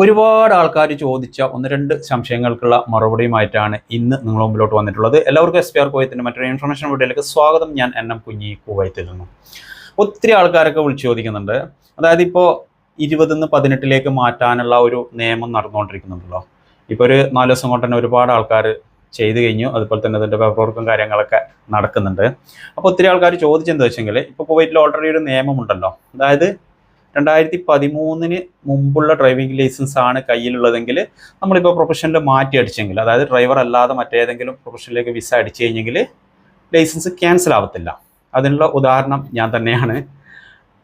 ഒരുപാട് ആൾക്കാർ ചോദിച്ച ഒന്ന് രണ്ട് സംശയങ്ങൾക്കുള്ള മറുപടിയുമായിട്ടാണ് ഇന്ന് നിങ്ങൾ മുമ്പിലോട്ട് വന്നിട്ടുള്ളത്. എല്ലാവർക്കും എസ് പി ആർ കുവൈത്തിന്റെ മറ്റൊരു ഇൻഫർമേഷൻ വീഡിയോയിലേക്ക് സ്വാഗതം. ഞാൻ എൻ എം കുഞ്ഞി കുവൈത്തിൽ നിന്നും. ഒത്തിരി ആൾക്കാരൊക്കെ വിളിച്ചു ചോദിക്കുന്നുണ്ട്. അതായത് ഇപ്പോൾ ഇരുപതിന്ന് പതിനെട്ടിലേക്ക് മാറ്റാനുള്ള ഒരു നിയമം നടന്നുകൊണ്ടിരിക്കുന്നുണ്ടല്ലോ. ഇപ്പോൾ ഒരു നാല് ദിവസം കൊണ്ട് തന്നെ ഒരുപാട് ആൾക്കാർ ചെയ്തു കഴിഞ്ഞു. അതുപോലെ തന്നെ അതിന്റെ പേപ്പർ വർക്കും കാര്യങ്ങളൊക്കെ നടക്കുന്നുണ്ട്. അപ്പോൾ ഒത്തിരി ആൾക്കാർ ചോദിച്ചെന്താ വെച്ചെങ്കിൽ ഇപ്പോൾ കുവൈറ്റിൽ ഓൾറെഡി ഒരു നിയമമുണ്ടല്ലോ. അതായത് രണ്ടായിരത്തി പതിമൂന്നിന് മുമ്പുള്ള ഡ്രൈവിംഗ് ലൈസൻസ് ആണ് കയ്യിലുള്ളതെങ്കിൽ നമ്മളിപ്പോൾ പ്രൊഫഷനിൽ മാറ്റി അടിച്ചെങ്കിൽ അതായത് ഡ്രൈവർ അല്ലാതെ മറ്റേതെങ്കിലും പ്രൊഫഷനിലേക്ക് വിസ അടിച്ചു കഴിഞ്ഞെങ്കിൽ ലൈസൻസ് ക്യാൻസൽ ആവത്തില്ല. അതിനുള്ള ഉദാഹരണം ഞാൻ തന്നെയാണ്.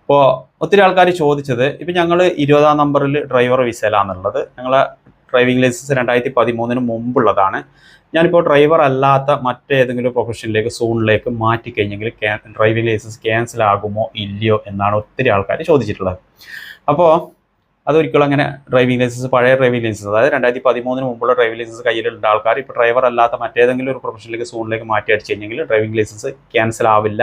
ഇപ്പോൾ ഒത്തിരി ആൾക്കാർ ചോദിച്ചത് ഇപ്പം ഞങ്ങൾ ഇരുപതാം നമ്പറിൽ ഡ്രൈവർ വിസയിലാണെന്നുള്ളത് ഞങ്ങളെ ഡ്രൈവിംഗ് ലൈസൻസ് രണ്ടായിരത്തി പതിമൂന്നിന് മുമ്പുള്ളതാണ്. ഞാനിപ്പോൾ ഡ്രൈവർ അല്ലാത്ത മറ്റേതെങ്കിലും പ്രൊഫഷനിലേക്ക് സോണിലേക്ക് മാറ്റി കഴിഞ്ഞെങ്കിൽ ഡ്രൈവിംഗ് ലൈസൻസ് ക്യാൻസൽ ആകുമോ ഇല്ലയോ എന്നാണ് ഒത്തിരി ആൾക്കാർ ചോദിച്ചിട്ടുള്ളത്. അപ്പോൾ അതൊരിക്കലും അങ്ങനെ ഡ്രൈവിംഗ് ലൈസൻസ് പഴയ ഡ്രൈവിംഗ് ലൈസൻസ് അതായത് രണ്ടായിരത്തി പതിമൂന്നിന് മുമ്പുള്ള ഡ്രൈവിംഗ് ലൈസൻസ് കയ്യിലുള്ള ആൾക്കാർ ഇപ്പോൾ ഡ്രൈവർ അല്ലാത്ത മറ്റേതെങ്കിലും ഒരു പ്രൊഫഷനിലേക്ക് സോണിലേക്ക് മാറ്റി അടിച്ചു കഴിഞ്ഞെങ്കിൽ ഡ്രൈവിംഗ് ലൈസൻസ് ക്യാൻസൽ ആവില്ല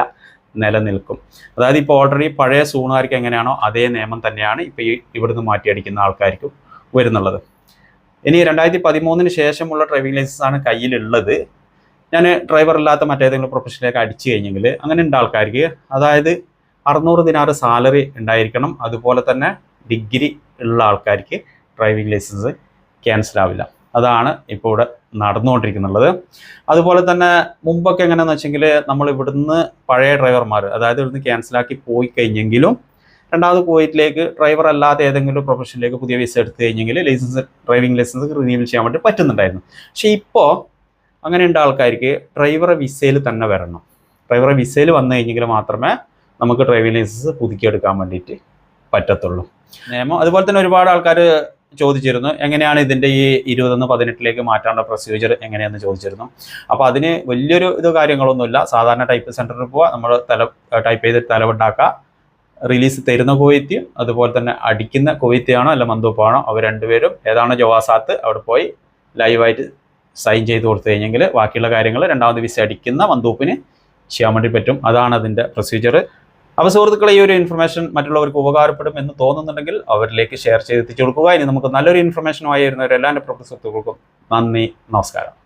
നിലനിൽക്കും. അതായത് ഇപ്പോൾ ഓൾറെഡി പഴയ സൂണുകാർക്ക് എങ്ങനെയാണോ അതേ നിയമം തന്നെയാണ് ഇപ്പോൾ ഈ ഇവിടുന്ന് മാറ്റി അടിക്കുന്ന ആൾക്കാർക്കും വരുന്നുള്ളത്. ഇനി രണ്ടായിരത്തി പതിമൂന്നിന് ശേഷമുള്ള ഡ്രൈവിംഗ് ലൈസൻസ് ആണ് കയ്യിലുള്ളത്. ഞാൻ ഡ്രൈവർ ഇല്ലാത്ത മറ്റേതെങ്കിലും പ്രൊഫഷനിലേക്ക് അടിച്ചു കഴിഞ്ഞെങ്കിൽ അങ്ങനെ ഉണ്ട് ആൾക്കാർക്ക്. അതായത് അറുന്നൂറ് ദിനാറ് സാലറി ഉണ്ടായിരിക്കണം അതുപോലെ തന്നെ ഡിഗ്രി ഉള്ള ആൾക്കാർക്ക് ഡ്രൈവിംഗ് ലൈസൻസ് ക്യാൻസൽ ആവില്ല. അതാണ് ഇപ്പോൾ ഇവിടെ നടന്നുകൊണ്ടിരിക്കുന്നുള്ളത്. അതുപോലെ തന്നെ മുമ്പൊക്കെ എങ്ങനെയാണെന്ന് വെച്ചെങ്കിൽ നമ്മൾ ഇവിടുന്ന് പഴയ ഡ്രൈവർമാർ അതായത് ഇവിടുന്ന് ക്യാൻസലാക്കി പോയി കഴിഞ്ഞെങ്കിലും രണ്ടാമത് കുവൈറ്റിലേക്ക് ഡ്രൈവർ അല്ലാതെ ഏതെങ്കിലും പ്രൊഫഷനിലേക്ക് പുതിയ വിസ എടുത്തു കഴിഞ്ഞെങ്കിൽ ലൈസൻസ് ഡ്രൈവിംഗ് ലൈസൻസ് റിന്യൂവൽ ചെയ്യാൻ വേണ്ടി പറ്റുന്നുണ്ടായിരുന്നു. പക്ഷേ ഇപ്പോൾ അങ്ങനെയുണ്ട് ആൾക്കാർക്ക് ഡ്രൈവറെ വിസയിൽ തന്നെ വരണം. ഡ്രൈവറെ വിസയിൽ വന്നു കഴിഞ്ഞെങ്കിൽ മാത്രമേ നമുക്ക് ഡ്രൈവിംഗ് ലൈസൻസ് പുതുക്കിയെടുക്കാൻ വേണ്ടിയിട്ട് പറ്റത്തുള്ളൂ. നിയമം അതുപോലെ തന്നെ ഒരുപാട് ആൾക്കാർ ചോദിച്ചിരുന്നു എങ്ങനെയാണ് ഇതിന്റെ ഈ ഇരുപതൊന്ന് പതിനെട്ടിലേക്ക് മാറ്റാനുള്ള പ്രൊസീജിയർ എങ്ങനെയാണെന്ന് ചോദിച്ചിരുന്നു. അപ്പോൾ അതിന് വലിയൊരു ഇത് കാര്യങ്ങളൊന്നുമില്ല. സാധാരണ ടൈപ്പ് സെന്ററിൽ പോവുക നമ്മൾ തല ടൈപ്പ് ചെയ്തിട്ട് തലവുണ്ടാക്കുക. റിലീസ് തരുന്ന കുവൈറ്റ് അതുപോലെ തന്നെ അടിക്കുന്ന കുവൈത്തിയാണോ അല്ല മന്ദൂപ്പാണോ അവർ രണ്ടുപേരും ഏതാണോ ജവാസാത്ത് അവിടെ പോയി ലൈവായിട്ട് സൈൻ ചെയ്ത് കൊടുത്തു കഴിഞ്ഞെങ്കിൽ ബാക്കിയുള്ള കാര്യങ്ങൾ രണ്ടാമത് വിസ അടിക്കുന്ന മന്ദൂപ്പിന് ചെയ്യാൻ വേണ്ടി പറ്റും. അതാണ് അതിന്റെ പ്രൊസീജിയർ അപ്പോൾ സുഹൃത്തുക്കളെ ഈ ഒരു ഇൻഫർമേഷൻ മറ്റുള്ളവർക്ക് ഉപകാരപ്പെടും എന്ന് തോന്നുന്നുണ്ടെങ്കിൽ അവരിലേക്ക് ഷെയർ ചെയ്ത് എത്തിച്ചു കൊടുക്കുക. ഇനി നമുക്ക് നല്ലൊരു ഇൻഫർമേഷനുമായി വരുന്നവരെല്ലാ എന്റെ പ്രൊഫ സുഹൃത്തുക്കൾക്കും നന്ദി നമസ്കാരം.